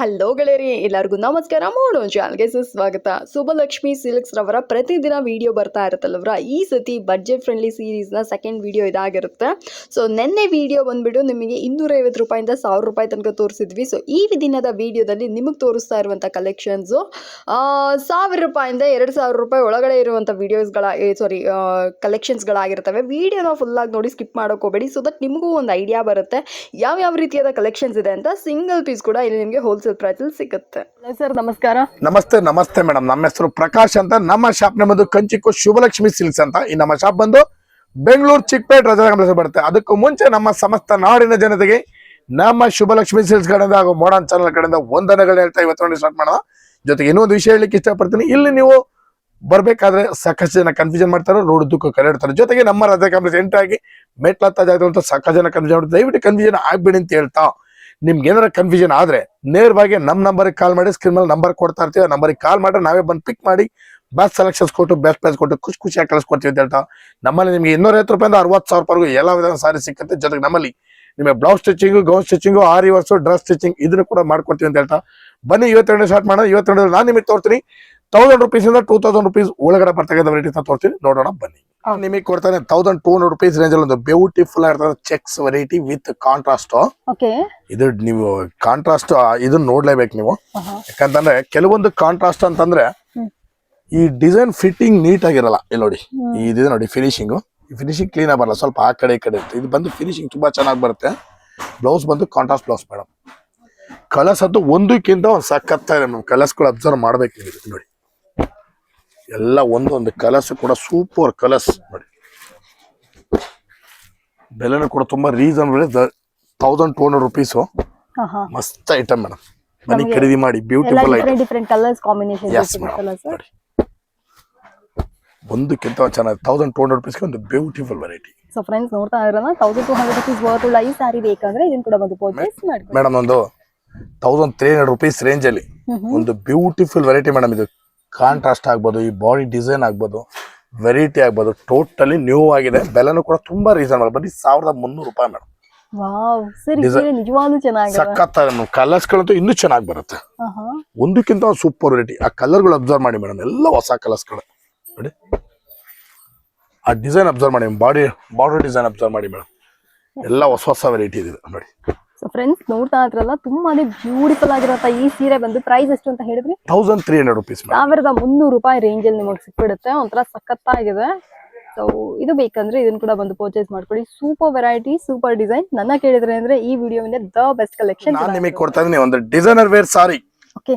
Hello ಗೆಳೆಯರಿ, ಎಲ್ಲರಿಗೂ ನಮಸ್ಕಾರ. ಮಾಡೋಣ ಚಾನಲ್ಗೆ ಸುಸ್ವಾಗತ. ಸುಬ್ಬಲಕ್ಷ್ಮಿ ಸಿಲ್ಕ್ಸ್ ರವರ ಪ್ರತಿದಿನ ವಿಡಿಯೋ ಬರ್ತಾ ಇರುತ್ತಲ್ಲವ್ರ ಈ ಸತಿ ಬಜೆಟ್ ಫ್ರೆಂಡ್ಲಿ ಸೀರೀಸ್ನ ಸೆಕೆಂಡ್ ವಿಡಿಯೋ ಇದಾಗಿರುತ್ತೆ. ಸೊ ನಿನ್ನೆ ವಿಡಿಯೋ ಬಂದ್ಬಿಟ್ಟು ನಿಮಗೆ ಇನ್ನೂರೈವತ್ತು ರೂಪಾಯಿಂದ ಸಾವಿರ ರೂಪಾಯಿ ತನಕ ತೋರಿಸಿದ್ವಿ. ಸೊ ಈ ದಿನದ ವಿಡಿಯೋದಲ್ಲಿ ನಿಮಗೆ ತೋರಿಸ್ತಾ ಇರುವಂಥ ಕಲೆಕ್ಷನ್ಸು ಸಾವಿರ ರೂಪಾಯಿಂದ ಎರಡು ಸಾವಿರ ರೂಪಾಯಿ ಒಳಗಡೆ ಇರುವಂಥ ವಿಡಿಯೋಸ್ಗಳ ಸಾರಿ ಕಲೆಕ್ಷನ್ಸ್ಗಳಾಗಿರ್ತವೆ ವಿಡಿಯೋನ ಫುಲ್ಲಾಗಿ ನೋಡಿ ಸ್ಕಿಪ್ ಹೋಗಬೇಡಿ. ಸೊ ದಟ್ ನಿಮಗೂ ಒಂದು ಐಡಿಯಾ ಬರುತ್ತೆ. ಯಾವ ಯಾವ ರೀತಿಯಾದ ಕಲೆಕ್ಷನ್ಸ್ ಇದೆ ಅಂತ ಸಿಂಗಲ್ ಪೀಸ್ ಕೂಡ ಇಲ್ಲಿ ನಿಮಗೆ ಹೋಲ್ಸೇಲ್ ಪ್ರೈಸಲ್ಲಿ ಸಿಗುತ್ತೆ. ಸರ್ ನಮಸ್ಕಾರ. ನಮಸ್ತೆ ನಮಸ್ತೆ ಮೇಡಮ್ ನಮ್ಮ ಹೆಸರು ಪ್ರಕಾಶ್ ಅಂತ. ನಮ್ಮ ಶಾಪ್ ನಮ್ಮದು ಕಂಚಿಕ್ಕು ಶುಭಲಕ್ಷ್ಮಿ ಸಿಲ್ಕ್ಸ್ ಅಂತ. ಈ ನಮ್ಮ ಶಾಪ್ ಬಂದು ಬೆಂಗಳೂರು ಚಿಕ್ಕಪೇಟ್ ರಜಾ ಬರುತ್ತೆ. ಅದಕ್ಕೂ ಮುಂಚೆ ನಮ್ಮ ಸಮಸ್ತ ನಾಡಿನ ಜನತೆಗೆ ನಮ್ಮ ಶುಭಲಕ್ಷ್ಮಿ ಸಿಲ್ಸ್ ಕಡೆಯಿಂದ ಹಾಗೂ ಮೋಡನ್ ಚಾನಲ್ ಕಡೆಯಿಂದ ವಂದನೆಗಳು ಹೇಳ್ತಾ ಇವತ್ತು ಸ್ಟಾರ್ಟ್ ಮಾಡೋಣ. ಜೊತೆಗೆ ಇನ್ನೊಂದು ವಿಷಯ ಹೇಳಲಿಕ್ಕೆ ಇಷ್ಟಪಡ್ತೀನಿ. ಇಲ್ಲಿ ನೀವು ಬರಬೇಕಾದ್ರೆ ಸಾಕಷ್ಟು ಜನ ಕನ್ಫ್ಯೂಷನ್ ಮಾಡ್ತಾರೆ ರೋಡ್ ದುಃಖ ಕರೆಡ್ತಾರೆ ಜೊತೆಗೆ ನಮ್ಮ ರಜಾ ಕಾಂಗ್ರೆಸ್ ಎಂಟ್ರಾಗಿ ಮೆಟ್ಲತ್ತ ಜಾಗದಂತ ಸಾಕಷ್ಟು ಜನ ಕನ್ಫ್ಯೂಷನ್ ಮಾಡ್ತಾರೆ. ದಯವಿಟ್ಟು ಕನ್ಫ್ಯೂಷನ್ ಆಗ್ಬೇಡಿ ಅಂತ ಹೇಳ್ತಾ ನಿಮ್ಗೆ ಏನಾರ ಕನ್ಫ್ಯೂಷನ್ ಆದ್ರೆ ನೇರವಾಗಿ ನಮ್ಮ ನಂಬರ್ಗೆ ಕಾಲ್ ಮಾಡಿ ಸ್ಕ್ರೀನ್ ಮೇಲೆ ನಂಬರ್ ಕೊಡ್ತಾ ಇರ್ತೀವಿ. ಆ ನಂಬರ್ಗೆ ಕಾಲ್ ಮಾಡಿ ನಾವೇ ಬಂದು ಪಿಕ್ ಮಾಡಿ ಬೆಸ್ಟ್ ಸೆಲೆಕ್ಷನ್ಸ್ ಕೊಟ್ಟು ಬೆಸ್ಟ್ ಪ್ರೈಸ್ ಕೊಟ್ಟು ಖುಷಿ ಖುಷಿಯಾಗಿ ಕಳಿಸ್ಕೊಡ್ತೀವಿ ಅಂತ ಹೇಳ್ತಾ. ನಮ್ಮಲ್ಲಿ ನಿಮಗೆ ಇನ್ನೂರೈವತ್ತು ರೂಪಾಯಿಂದ ಅರವತ್ತು ಸಾವಿರ ರೂಪಾಯಿಗೂ ಎಲ್ಲ ವಿಧದ ಸಾರಿ ಸಿಕ್ಕುತ್ತೆ. ಜೊತೆಗೆ ನಮ್ಮಲ್ಲಿ ನಿಮಗೆ blouse stitching gown stitching aari works dress stitching ಇದನ್ನು ಕೂಡ ಮಾಡ್ಕೊಡ್ತೀವಿ ಅಂತ ಹೇಳ್ತಾ. ಬನ್ನಿ ಇವತ್ತೆರಡು ಸ್ಟಾರ್ಟ್ ಮಾಡೋಣ. ಇವತ್ತೆರಡು ನಾನು ನಿಮಗೆ ತೋರ್ತೀನಿ. ತೌಸಂಡ್ ರುಪೀಸಿಂದ ಟೂ ತೌಸಂಡ್ ರುಪೀಸ್ ಒಳಗಡೆ ಬರ್ತಕ್ಕಂಥ ವೆರೈಟೀಸ್ನ ತೋರ್ತೀನಿ. ನೋಡೋಣ ಬನ್ನಿ. ನಿಮಗೆ ಕೊಡ್ತಾನೆ thousand two hundred rupees range ಅಲ್ಲಿ ಒಂದು ಬ್ಯೂಟಿಫುಲ್ ಆಗಿರ್ತದೆ ಚೆಕ್ಸ್ ವೆರೈಟಿ ವಿತ್ ಕಾಂಟ್ರಾಸ್ಟ್ ಇದು ನೀವು ಕಾಂಟ್ರಾಸ್ಟ್ ಇದನ್ನ ನೋಡ್ಲೇಬೇಕು ನೀವು. ಯಾಕಂತಂದ್ರೆ ಕೆಲವೊಂದು ಕಾಂಟ್ರಾಸ್ಟ್ ಅಂತಂದ್ರೆ ಈ ಡಿಸೈನ್ ಫಿಟ್ಟಿಂಗ್ ನೀಟ್ ಆಗಿರಲ್ಲ. ಇಲ್ಲಿ ನೋಡಿ ಇದು ಇದಿದೆ ನೋಡಿ ಫಿನಿಶಿಂಗ್ ಫಿನಿಶಿಂಗ್ ಕ್ಲೀನ್ ಬರಲ್ಲ ಸ್ವಲ್ಪ ಆ ಕಡೆ ಈ ಕಡೆ ಇರುತ್ತೆ ಇದು ಬಂದು ಫಿನಿಶಿಂಗ್ ತುಂಬಾ ಚೆನ್ನಾಗಿ ಬರುತ್ತೆ. ಬ್ಲೌಸ್ ಬಂದು ಕಾಂಟ್ರಾಸ್ಟ್ ಬ್ಲೌಸ್ ಮೇಡಮ್ ಕಲರ್ಸ್ ಅಂತೂ ಒಂದಕ್ಕಿಂತ ಒಂದು ಸಖತ್ತಾಗಿದೆ ಕಲರ್ಸ್ಗಳು ಅಬ್ಸರ್ವ್ ಮಾಡ್ಬೇಕು ನೋಡಿ. ಎಲ್ಲ ಒಂದೊಂದು ಕಲರ್ಸ್ ಕೂಡ ಸೂಪರ್ ಕಲರ್ಸ್ ನೋಡಿ ಬೆಲೆನು ಕೂಡ ತುಂಬಾ reasonable thousand two hundred rupees ಹಾ ಹಾ. ಮಸ್ತ್ ಐಟಮ್ ಮೇಡಮ್ ಮನೆ ಖರೀದಿ ಮಾಡಿ beautiful item different colours combination ಒಂದಕ್ಕಿಂತ ಒಂದ್ ಚೆನ್ನಾಗಿ ತೌಸಂಡ್ ಟೂ ಹಂಡ್ರೆಡ್ ರುಪೀಸ್ ಒಂದು ಬ್ಯೂಟಿಫುಲ್ ವೆರೈಟಿ ಸೊ ಫ್ರೆಂಡ್ಸ್ ನೋಡ್ತಾ ಇರೋಣ thousand two hundred rupees worth ಉಳ್ಳ ಈ ಸಾರಿ ಬೇಕಂದ್ರೆ ಇದನ್ನ ಕೂಡ ಬಂದು ಪರ್ಚೇಸ್ ಮಾಡಿ ಮೇಡಮ್ ಒಂದು ತೌಸಂಡ್ ತ್ರೀ ಹಂಡ್ರೆಡ್ ರುಪೀಸ್ ರೇಂಜಲ್ಲಿ ಒಂದು ಬ್ಯೂಟಿಫುಲ್ ವೆರೈಟಿ ಮೇಡಮ್ ಇದು. ಕಾಂಟ್ರಾಸ್ಟ್ ಆಗ್ಬೋದು ಈ ಬಾಡಿ ಡಿಸೈನ್ ಆಗ್ಬೋದು ವೆರೈಟಿ ಆಗ್ಬೋದು ಟೋಟಲಿ ನ್ಯೂ ಆಗಿದೆ. ಬೆಲೆನೂ ಕೂಡ ತುಂಬಾ ರೀಸನಬಲ್ ಬರೀ ಸಾವಿರದ ಮುನ್ನೂರು ರೂಪಾಯಿ ಮೇಡಮ್. ಸಖತ್ತಾಗ ಕಲರ್ಸ್ಗಳಂತೂ ಇನ್ನೂ ಚೆನ್ನಾಗಿ ಬರುತ್ತೆ. ಒಂದಕ್ಕಿಂತ ಒಂದು ಸೂಪರ್ ವೆರೈಟಿ ಆ ಕಲರ್ಗಳು ಅಬ್ಸರ್ವ್ ಮಾಡಿ ಮೇಡಮ್. ಎಲ್ಲ ಹೊಸ ಕಲರ್ಸ್ಗಳು ನೋಡಿ. ಆ ಡಿಸೈನ್ ಅಬ್ಸರ್ವ್ ಮಾಡಿ ಬಾಡಿ ಬಾರ್ಡರ್ ಡಿಸೈನ್ ಅಬ್ಸರ್ವ್ ಮಾಡಿ ಮೇಡಮ್. ಎಲ್ಲ ಹೊಸ ಹೊಸ ವೆರೈಟಿ ಇದೆ. ನೋಡಿ. ಸೊ ಫ್ರೆಂಡ್ಸ್ ನೋಡ್ತಾ ಇದ್ರಲ್ಲ ತುಂಬಾನೇ ಬ್ಯೂಟಿಫುಲ್ ಆಗಿರುವಂತ ಈ ಸೀರೆ ಬಂದು ಪ್ರೈಸ್ ಎಷ್ಟು ಅಂತ ಹೇಳಿದ್ರಿ ತೌಸಂಡ್ ತ್ರೀ ಹಂಡ್ರೆಡ್ ರುಪೀಸ್ ಸಾವಿರದ ಮುನ್ನೂರು ರೂಪಾಯಿ ರೇಂಜ್ ಅಲ್ಲಿ ನಿಮಗೆ ಸಿಕ್ಬಿಡುತ್ತೆ. ಒಂಥರ ಸಖತ್ತಾಗಿದೆ. ಸೊ ಇದು ಬೇಕಂದ್ರೆ ಇದನ್ನ ಕೂಡ ಬಂದು ಪರ್ಚೇಸ್ ಮಾಡ್ಕೊಳ್ಳಿ. ಸೂಪರ್ ವೆರೈಟಿ ಸೂಪರ್ ಡಿಸೈನ್ ನನ್ನ ಕೇಳಿದ್ರೆ ಅಂದ್ರೆ ಈ ವಿಡಿಯೋ ದ ಬೆಸ್ಟ್ ಕಲೆಕ್ಷನ್ ನಾನು ನಿಮಗೆ ಕೊಡ್ತಾ ಇದೀನಿ ಒಂದು ಡಿಸೈನರ್ ವೇರ್ ಸಾರಿ ಓಕೆ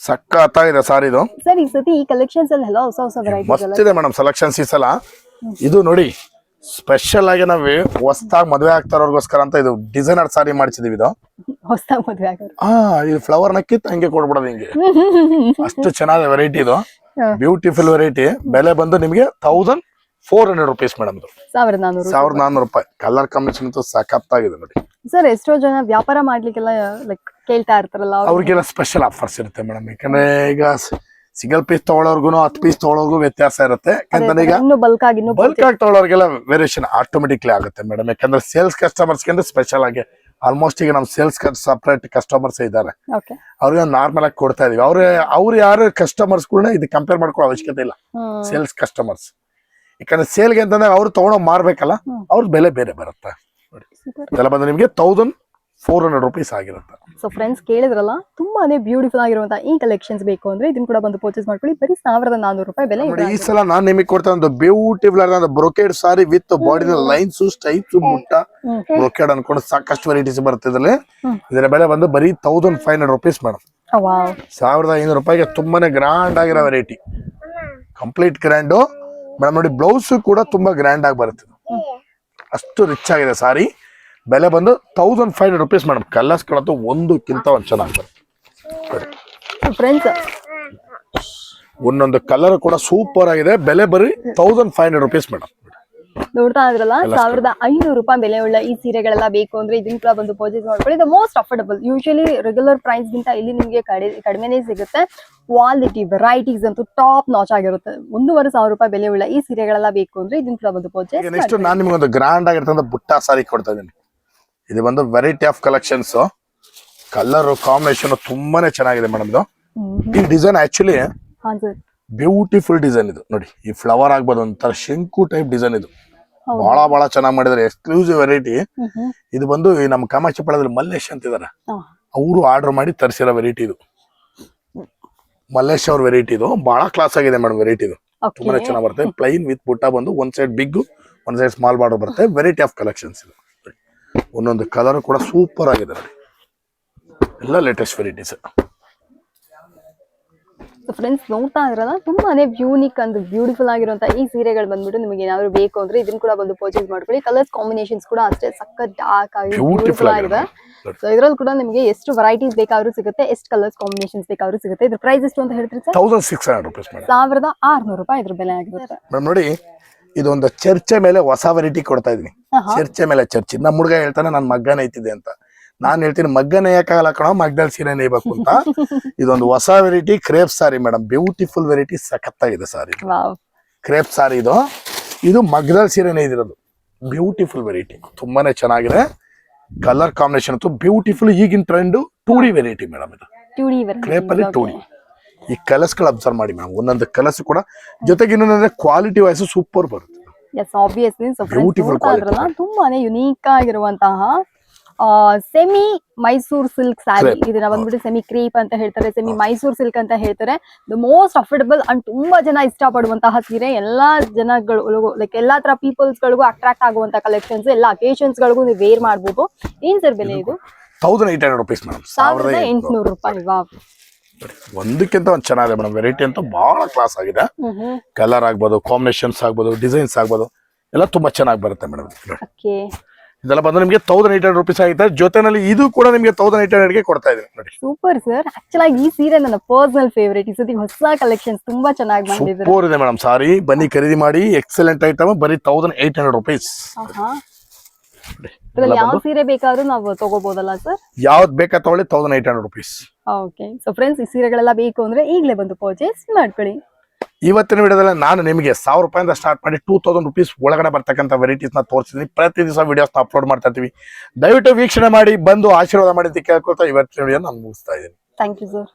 ಸಖತ್ತಾಗಿದೆ ಸಾರಿ ಇದು. ಸರ್ ಈ ಸತಿ ಈ ಕಲೆಕ್ಷನ್ಸ್ ಅಲ್ಲಿ ಎಲ್ಲ ಹೊಸ ಹೊಸ ವೆರೈಟಿ ಎಲ್ಲ ಮಸ್ತ್ ಇದೆ ಮೇಡಮ್ ಸೆಲೆಕ್ಷನ್ಸ್ ಈ ಸಲ ಇದು ನೋಡಿ ಸ್ಪೆಷಲ್ ಆಗಿ ನಾವು ಹೊಸದಾಗಿ ಮದುವೆ ಆಗ್ತಾರೋರ್ಗೋಸ್ಕರ ಅಂತ ಇದು ಡಿಸೈನರ್ ಸಾರಿ ಮಾಡಿಸಿದೀವಿ ಇದು. ಹೊಸದಾಗಿ ಮದುವೆ ಆಗೋರು ಆ ಇದು ಫ್ಲವರ್ನ ಕಿತ್ತು ಹಂಗೆ ಕೊಡ್ಬಿಡೋದು ಹಿಂಗೆ. ಅಷ್ಟು ಚೆನ್ನಾಗಿ ವೆರೈಟಿ ಇದು. ಬ್ಯೂಟಿಫುಲ್ ವೆರೈಟಿ ಬೆಲೆ ಬಂದು ನಿಮಗೆ thousand four hundred rupees madam ಸಾವಿರದ ನಾನೂರು ಸಾವಿರದ ರೂಪಾಯಿ. ಕಲರ್ ಕಾಂಬಿನೇಷನ್ ಅಂತೂ ಸಖತ್ತಾಗಿದೆ ನೋಡಿ. ಸರ್ ಎಷ್ಟೋ ಜನ ವ್ಯಾಪಾರ ಮಾಡ್ಲಿಕ್ಕೆಲ್ಲ ಲೈಕ್ ಕೇಳ್ತಾ ಇರ್ತಾರಲ್ಲ ಅವ್ರು. ಅವ್ರಿಗೆಲ್ಲ ಸ್ಪೆಷಲ್ ಆಫರ್ಸ್ ಇರುತ್ತೆ ಮೇಡಮ್ ಯಾಕಂದ್ರೆ ಈಗ ಸಿಂಗಲ್ ಪೀಸ್ ತಗೊಳ್ಳೋರ್ಗು ಹತ್ತು ಪೀಸ್ ತಗೊಳ್ಳೋರ್ಗು ವ್ಯತ್ಯಾಸ ಇರುತ್ತೆ. ಯಾಕಂದ್ರೆ ಈಗ ಬಲ್ಕ್ ಆಗಿ ಬಲ್ಕ್ ಆಗಿ ತಗೊಳ್ಳೋರಿಗೆಲ್ಲ ವೇರಿಯೇಷನ್ ಆಟೋಮೆಟಿಕ್ಲಿ ಆಗುತ್ತೆ ಮೇಡಮ್ ಯಾಕಂದ್ರೆ ಸೇಲ್ಸ್ ಕಸ್ಟಮರ್ಸ್ ಅಂದ್ರೆ ಸ್ಪೆಷಲ್ ಆಗಿ ಆಲ್ಮೋಸ್ಟ್ ಈಗ ನಮ್ ಸೇಲ್ಸ್ ಸಪರೇಟ್ ಕಸ್ಟಮರ್ಸ್ ಇದ್ದಾರೆ. ಅವ್ರಿಗೆ ನಾರ್ಮಲ್ ಆಗಿ ಕೊಡ್ತಾ ಇದೀವಿ. ಅವ್ರ ಅವ್ರ ಯಾರು ಕಸ್ಟಮರ್ಸ್ ಕೂಡ ಇದು ಕಂಪೇರ್ ಮಾಡ್ಕೊಳ್ಳೋ ಅವಶ್ಯಕತೆ ಇಲ್ಲ. ಸೇಲ್ಸ್ ಕಸ್ಟಮರ್ಸ್ ಯಾಕಂದ್ರೆ ಸೇಲ್ಗೆ ಅಂತಂದ್ರೆ ಅವ್ರು ತಗೊಂಡೋಗ್ ಮಾರ್ಬೇಕಲ್ಲ. ಅವ್ರ ಬೆಲೆ ಬೇರೆ ಬರುತ್ತೆ. ನೋಡಿ. ಇದೆಲ್ಲ ಬಂದು ನಿಮಗೆ ತೌಸಂಡ್ ಫೋರ್ ಹಂಡ್ರೆಡ್ ರುಪೀಸ್ ಆಗಿರುತ್ತೆ. ಸೊ ಫ್ರೆಂಡ್ಸ್ ಕೇಳಿದ್ರಲ್ಲ ತುಂಬಾನೇ ಬ್ಯೂಟಿಫುಲ್ ಆಗಿರುವಂತ ಈ ಕಲೆಕ್ಷನ್ಸ್ ಬೇಕು ಅಂದ್ರೆ ಇದನ್ನ ಕೂಡ ಬಂದು ಪರ್ಚೇಸ್ ಮಾಡ್ಕೊಳ್ಳಿ. ಬರೀ ಸಾವಿರದ ನಾನೂರು ರೂಪಾಯಿ ಬೆಲೆ ನೋಡಿ ಈ ಸಲ ನಾನು ನಿಮಗೆ ಕೊಡ್ತಾ ಒಂದು ಬ್ಯೂಟಿಫುಲ್ ಆದ ಬ್ರೊಕೇಡ್ ಸಾರಿ ವಿತ್ ಬಾಡಿನ ಲೈನ್ಸ್ ಸ್ಟೈಪ್ಸ್ ಮುಟ್ಟ ಹ್ಮ್. ಬ್ರೊಕೇಡ್ ಅನ್ಕೊಂಡು ಸಾಕಷ್ಟು ವೆರೈಟೀಸ್ ಬರುತ್ತೆ ಇದ್ರಲ್ಲಿ. ಹ್ಮ್. ಇದರ ಬೆಲೆ ಬಂದು ಬರೀ thousand five hundred rupees madam ಸಾವಿರದ ಐನೂರು ರೂಪಾಯಿಗೆ ತುಂಬಾನೇ ಗ್ರ್ಯಾಂಡ್ ಆಗಿರೋ ವೆರೈಟಿ ಕಂಪ್ಲೀಟ್ ಗ್ರ್ಯಾಂಡು ಮೇಡಮ್ ನೋಡಿ ಬ್ಲೌಸ್ ಕೂಡ ತುಂಬಾ ಗ್ರ್ಯಾಂಡ್ ಆಗಿ ಬರುತ್ತೆ. ಅಷ್ಟು ರಿಚ್ ಆಗಿದೆ ಸಾರಿ ಬೆಲೆ ಬಂದು thousand five hundred rupees madam ಕಲರ್ಸ್ಗಳಂತೂ ಒಂದಕ್ಕಿಂತ ಒಂದು ಚೆನ್ನಾಗಿ ಬರುತ್ತೆ. So friends. ಒಂದೊಂದು ಕಲರ್ ಕೂಡ ಸೂಪರ್ ಆಗಿದೆ. ಬೆಲೆ ಬರೀ thousand five hundred rupees madam ನೋಡ್ತಾ ಇದ್ರಲ್ಲ ಸಾವಿರದ ಐನೂರು ರೂಪಾಯಿ ಬೆಲೆ ಉಳ್ಳ ಈ ಸೀರೆಗಳೆಲ್ಲ ಬೇಕು ಅಂದ್ರೆ ಇದನ್ನ ಕೂಡ ಬಂದು ಪರ್ಚೇಸ್ ಮಾಡ್ಕೊಳ್ಳಿ. ಇದು most affordable usually regular price ಗಿಂತ ಇಲ್ಲಿ ನಿಮಗೆ ಕಡಿ ಕಡಿಮೆನೇ ಸಿಗುತ್ತೆ. ಕ್ವಾಲಿಟಿ ವೆರೈಟೀಸ್ ಅಂತೂ ಟಾಪ್ ನಾಚ್ ಆಗಿರುತ್ತೆ. ಒಂದೂವರೆ ಸಾವಿರ ರೂಪಾಯಿ ಬೆಲೆ ಉಳ್ಳ ಈ ಸೀರೆಗಳೆಲ್ಲ ಬೇಕು ಅಂದ್ರೆ ಇದನ್ನ ಕೂಡ ಬಂದು ಪರ್ಚೇಸ್ ನೆಕ್ಸ್ಟ್ ನಾನು ನಿಮ್ಗೆ ಒಂದು ಗ್ರ್ಯಾಂಡ್ ಆಗಿರ್ತಂತ ಬುಟ್ಟ ಸಾರಿ ಕೊಡ್ತಾ ಇದ್ದೀನಿ. ಇದು ಬಂದು variety of collections colour combination ತುಂಬಾನೇ ಚೆನ್ನಾಗಿದೆ ಮೇಡಮ್ ಇದು. ಈ ಡಿಸೈನ್ ಆಕ್ಚುಲಿ ಬ್ಯೂಟಿಫುಲ್ ಡಿಸೈನ್ ಇದು. ನೋಡಿ ಈ ಫ್ಲವರ್ ಆಗ್ಬೋದು ಒಂಥರ ಶಂಕು ಟೈಪ್ ಡಿಸೈನ್ ಇದು. ಬಹಳ ಬಹಳ ಚೆನ್ನಾಗಿ ಮಾಡಿದಾರೆ ಎಕ್ಸ್ಕ್ಲೂಸಿವ್ ವೆರೈಟಿ ಇದು ಬಂದು ನಮ್ಮ ಕಾಮಾಕ್ಷಿಪಾಳ್ಯದಲ್ಲಿ ಮಲ್ಲೇಶ್ ಅಂತಿದ್ದಾರೆ. ಅವರು ಆರ್ಡರ್ ಮಾಡಿ ತರಿಸಿರೋ ವೆರೈಟಿ ಇದು. ಮಲ್ಲೇಶ್ ಅವ್ರ ವೆರೈಟಿ ಇದು. ಬಹಳ ಕ್ಲಾಸ್ ಆಗಿದೆ ಮೇಡಮ್ ವೆರೈಟಿ ಇದು. ತುಂಬಾನೇ ಚೆನ್ನಾಗಿ ಬರುತ್ತೆ. ಪ್ಲೈನ್ ವಿತ್ ಬುಟ್ಟ ಬಂದು ಒಂದ್ ಸೈಡ್ ಬಿಗ್ ಒಂದ್ ಸೈಡ್ ಸ್ಮಾಲ್ ಬಾರ್ಡರ್ ಬರುತ್ತೆ. ವೆರೈಟಿ ಆಫ್ ಕಲೆಕ್ಷನ್ಸ್ ಇದು. ಒಂದೊಂದು ಕಲರ್ ಕೂಡ ಸೂಪರ್ ಆಗಿದೆ ನೋಡಿ. ಎಲ್ಲ ಲೇಟೆಸ್ಟ್ ವೆರೈಟೀಸ್ ಫ್ರೆಂಡ್ಸ್ ನೋಡ್ತಾ ಇದ್ರಲ್ಲ ತುಂಬಾನೇ ಯೂನಿಕ್ ಅಂಡ್ ಬ್ಯೂಟಿಫುಲ್ ಆಗಿರುವಂತ ಈ ಸೀರೆಗಳು ಬಂದ್ಬಿಟ್ಟು ನಿಮಗೆ ಏನಾದ್ರು ಬೇಕು ಅಂದ್ರೆ ಇದನ್ನ ಕೂಡ ಬಂದು ಪರ್ಚೇಸ್ ಮಾಡ್ಕೊಳ್ಳಿ. ಕಲರ್ಸ್ ಕಾಂಬಿನೇಷನ್ಸ್ ಕೂಡ ಅಷ್ಟೇ ಸಖತ್ ಡಾರ್ಕ್ ಆಗಿ ಬ್ಯೂಟಿಫುಲ್ ಆಗಿದೆ ಸೊ ಇದ್ರಲ್ಲಿ ಕೂಡ ನಿಮಗೆ ಎಷ್ಟು ವೆರೈಟೀಸ್ ಬೇಕಾದ್ರೂ ಸಿಗುತ್ತೆ ಎಷ್ಟು ಕಲರ್ಸ್ ಕಾಂಬಿನೇಷನ್ಸ್ ಬೇಕಾದ್ರೂ ಸಿಗುತ್ತೆ. ಇದ್ರ ಪ್ರೈಸ್ ಎಷ್ಟು ಅಂತ ಹೇಳ್ತೀರಿ sir thousand six hundred rupees ಸಾವಿರದ ಆರ್ನೂರು ರೂಪಾಯಿ ಇದ್ರ ಬೆಲೆ ಆಗಿರುತ್ತೆ. ನೋಡಿ ಇದೊಂದು ಚರ್ಚೆ ಮೇಲೆ ಹೊಸ ವೆರೈಟಿ ಕೊಡ್ತಾ ಇದೀನಿ. ಚರ್ಚೆ ಮೇಲೆ ಚರ್ಚೆ. ನಮ್ಮ ಹುಡುಗ ಹೇಳ್ತಾನೆ ನಾನು ಮಗ್ಗ ನೈತಿದೆ ಅಂತ. ನಾನ್ ಹೇಳ್ತೀನಿ ಮಗ್ಗ ನೇಯಕ್ಕಾಗಲ್ಲ ಕಣೋ ಮಗ್ದಲ್ಲಿ ಸೀರೆ ನೇಯ್ಬೇಕು ಅಂತ. ಇದೊಂದು ಹೊಸ variety crepe sari madam beautiful variety ಸಖತ್ತಾಗಿದೆ ಸಾರಿ ಕ್ರೇಪ್ ಸಾರಿ ಇದು. ಇದು ಮಗ್ದಲ್ ಸೀರೆ ನೇಯ್ದಿರೋದು. ಬ್ಯೂಟಿಫುಲ್ ವೆರೈಟಿ ತುಂಬಾನೇ ಚೆನ್ನಾಗಿದೆ. ಕಲರ್ ಕಾಂಬಿನೇಷನ್ ಅಂತೂ ಬ್ಯೂಟಿಫುಲ್ ಈಗಿನ trend two D variety madam ಇದು. ಟೂಡಿ ಕ್ರೇಪ್ ಅಲ್ಲಿ ಟೂ ಡಿ ಈ ಕಲರ್ಸ್ಗಳು ಅಬ್ಸರ್ವ್ ಮಾಡಿ ಮೇಡಮ್ ಒಂದೊಂದು ಕಲರ್ಸ್ ಕೂಡ. ಜೊತೆಗೆ ಇನ್ನೊಂದ್ರೆ ಕ್ವಾಲಿಟಿ ವೈಸ್ ಸೂಪರ್ ಬರುತ್ತೆ. ಎಸ್ ಆಬ್ವಿಯಸ್ಲಿ ಸೊ Beautiful ನೋಡ್ತಾ ಇದ್ರಲ್ಲ ತುಂಬಾನೇ ಯುನೀಕ್ ಆಗಿರುವಂತಹ ಸೆಮಿ ಮೈಸೂರ್ ಸಿಲ್ಕ್ ಸ್ಯಾರಿ. ಇದನ್ನ ಬಂದ್ಬಿಟ್ಟು ಸೆಮಿ ಕ್ರೀಪ್ ಅಂತ ಹೇಳ್ತಾರೆ ಸೆಮಿ ಮೈಸೂರ್ ಸಿಲ್ಕ್ ಅಂತ ಹೇಳ್ತಾರೆ. ದ ಮೋಸ್ಟ್ ಅಫೋರ್ಡಬಲ್ ಅಂಡ್ ತುಂಬಾ ಜನ ಇಷ್ಟಪಡುವಂತಹ ಸೀರೆ. ಎಲ್ಲಾ ಜನಗಳು ಲೈಕ್ ಎಲ್ಲಾ ತರ ಪೀಪಲ್ಸ್ ಗಳಿಗೂ ಅಟ್ರಾಕ್ಟ್ ಆಗುವಂತ ಕಲೆಕ್ಷನ್ಸ್ ಎಲ್ಲಾ ಅಕೇಶನ್ಸ್ ಗಳಿಗೂ ನೀವು ವೇರ್ ಮಾಡ್ಬೋದು. ಏನ್ ಸರ್ ಬೆಲೆ ಇದು thousand eight hundred rupees madam ಸಾವಿರದ ಸಾವಿರದ ಎಂಟುನೂರು ರೂಪಾಯಿ ವಾವ್ ಒಂದಕ್ಕಿಂತ ಒಂದು ಚೆನ್ನಾಗಿದೆ ಮೇಡಮ್. ವೆರೈಟಿ ಅಂತ ಬಹಳ ಕ್ಲಾಸ್ ಆಗಿದೆ. ಕಲರ್ ಆಗ್ಬೋದು ಕಾಂಬಿನೇಷನ್ಸ್ ಆಗ್ಬೋದು ಡಿಸೈನ್ಸ್ ಆಗ್ಬೋದು ಎಲ್ಲ ತುಂಬಾ ಚೆನ್ನಾಗಿ ಬರುತ್ತೆ ಮೇಡಮ್. ಓಕೆ ಇದೆಲ್ಲ ಬಂದು ನಿಮಗೆ ತೌಸಂಡ್ ಏಟ್ ಹಂಡ್ರೆಡ್ ರುಪೀಸ್ ಆಗಿದೆ. ಜೊತೆನಲ್ಲಿ ಇದು ಕೂಡ ನಿಮಗೆ ತೌಸಂಡ್ ಏಟ್ ಹಂಡ್ರೆಡ್ಗೆ ಕೊಡ್ತಾ ಇದೆ ನೋಡಿ. ಸೂಪರ್ ಸರ್ ಆಕ್ಚುಲ್ ಆಗಿ ಈ ಸೀರೆ ನನ್ನ ಪರ್ಸನಲ್ ಫೇವರೇಟ್ ಈ ಸತಿ ಹೊಸ ಕಲೆಕ್ಷನ್ ತುಂಬಾ ಚೆನ್ನಾಗಿ ಬಂದಿದ್ದಾರೆ ಸೂಪರ್ ಇದೆ ಮೇಡಮ್. ಸಾರಿ ಬನ್ನಿ ಖರೀದಿ ಮಾಡಿ. ಎಕ್ಸಲೆಂಟ್ ಐಟಮ್ ಬರೀ ತೌಸಂಡ್ ಏಟ್ ಹಂಡ್ರೆಡ್ ರುಪೀಸ್ ಯಾವ ಸೀರೆ ಬೇಕಾದ್ರೂ ನಾವು ತಗೋಬಹುದಲ್ಲ ಸರ್ ಯಾವ್ದು ಬೇಕಾ ತಗೊಳ್ಳಿ thousand eight hundred rupees okay so friends ಈ ಸೀರೆಗಳೆಲ್ಲ ಬೇಕು ಅಂದ್ರೆ ಈಗಲೇ ಬಂದು ಪರ್ಚೇಸ್ ಮಾಡ್ಕೊಳ್ಳಿ. ಇವತ್ತಿನ ವಿಡಿಯೋದಲ್ಲಿ ನಾನು ನಿಮಗೆ ಸಾವಿರ ರೂಪಾಯಿಂದ ಸ್ಟಾರ್ಟ್ ಮಾಡಿ ಟೂ ತೌಸಂಡ್ ರುಪೀಸ್ ಒಳಗಡೆ ಬರ್ತಕ್ಕಂಥ ವೆರೈಟೀಸ್ನ ತೋರಿಸ್ತೀನಿ ಪ್ರತಿ ದಿವಸ ವಿಡಿಯೋಸ್ ಅಪ್ಲೋಡ್ ಮಾಡ್ತಾ ಇರ್ತೀವಿ ದಯವಿಟ್ಟು ವೀಕ್ಷಣೆ ಮಾಡಿ ಬಂದು ಆಶೀರ್ವಾದ ಮಾಡಿ ಅಂತ ಕೇಳ್ಕೊಳ್ತಾ ಇವತ್ತಿನ ವಿಡಿಯೋ ನಾನು ಮುಗಿಸ್ತಾ ಇದ್ದೀನಿ. Thank you sir